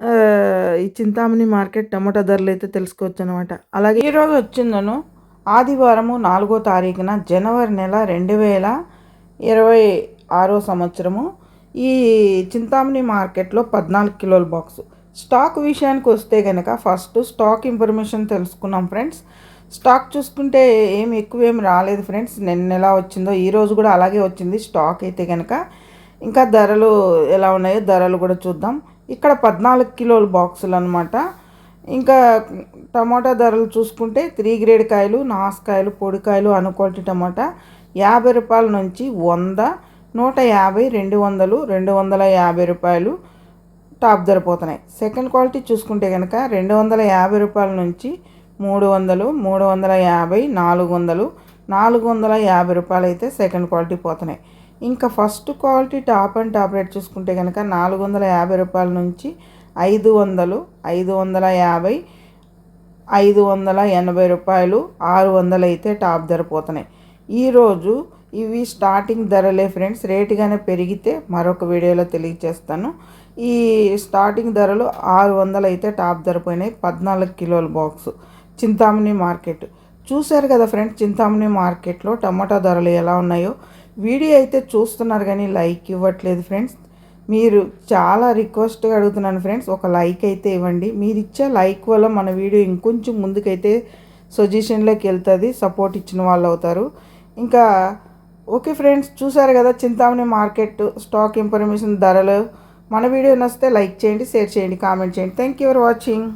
ఈ చింతామణి మార్కెట్ టమాటా ధరలు అయితే తెలుసుకోవచ్చు అనమాట అలాగే ఈరోజు వచ్చిందను. ఆదివారము నాలుగో తారీఖున జనవరి నెల రెండు వేల ఇరవై ఆరో సంవత్సరము. ఈ చింతామణి మార్కెట్లో పద్నాలుగు కిలోల బాక్స్. స్టాక్ విషయానికి వస్తే కనుక ఫస్ట్ స్టాక్ ఇన్ఫర్మేషన్ తెలుసుకున్నాం ఫ్రెండ్స్. స్టాక్ చూసుకుంటే ఏం ఎక్కువ ఏం రాలేదు ఫ్రెండ్స్. నిన్న ఎలా వచ్చిందో ఈ రోజు కూడా అలాగే వచ్చింది. స్టాక్ అయితే కనుక ఇంకా ధరలు ఎలా ఉన్నాయో ధరలు కూడా చూద్దాం. ఇక్కడ పద్నాలుగు కిలోల బాక్సులు అనమాట ఇంకా టమాటా ధరలు చూసుకుంటే త్రీ గ్రేడ్ కాయలు నాసుకాయలు పొడికాయలు అను క్వాలిటీ టమాటా యాభై రూపాయల నుంచి వంద నూట యాభై రెండు వందలు రెండు వందల యాభై రూపాయలు టాప్ ధర పోతున్నాయి. సెకండ్ క్వాలిటీ చూసుకుంటే కనుక రెండు వందల యాభై రూపాయల నుంచి మూడు వందలు మూడు వందల యాభై నాలుగు వందలు నాలుగు వందల యాభై రూపాయలు అయితే సెకండ్ క్వాలిటీ పోతున్నాయి. ఇంకా first quality top and top rate చూసుకుంటే కనుక నాలుగు వందల యాభై రూపాయల నుంచి ఐదు వందలు ఐదు వందల యాభై ఐదు వందల ఎనభై రూపాయలు ఆరు వందలు అయితే టాప్ ధర పోతున్నాయి. ఈరోజు ఇవి స్టార్టింగ్ ధరలే ఫ్రెండ్స్. రేటుగానే పెరిగితే మరొక వీడియోలో తెలియజేస్తాను. ఈ స్టార్టింగ్ ధరలు ఆరు వందలు అయితే టాప్ ధర పోయినాయి. పద్నాలుగు కిలోల బాక్స్. చింతామణి మార్కెట్. చూశారు కదా ఫ్రెండ్స్ చింతామణి మార్కెట్లో టమాటా ధరలు ఎలా ఉన్నాయో? వీడియో అయితే చూస్తున్నారు కానీ లైక్ ఇవ్వట్లేదు ఫ్రెండ్స్. మీరు చాలా రిక్వెస్ట్గా అడుగుతున్నాను ఫ్రెండ్స్. ఒక లైక్ అయితే ఇవ్వండి. మీరు ఇచ్చే లైక్ వల్ల మన వీడియో ఇంకొంచెం ముందుకైతే సజెషన్లోకి వెళ్తుంది సపోర్ట్ ఇచ్చిన వాళ్ళు అవుతారు. ఇంకా ఓకే ఫ్రెండ్స్ చూసారు కదా చింతామణి మార్కెట్ స్టాక్ ఇన్ఫర్మేషన్ ధరలు. మన వీడియో నచ్చితే లైక్ చేయండి షేర్ చేయండి కామెంట్ చేయండి. Thank you for watching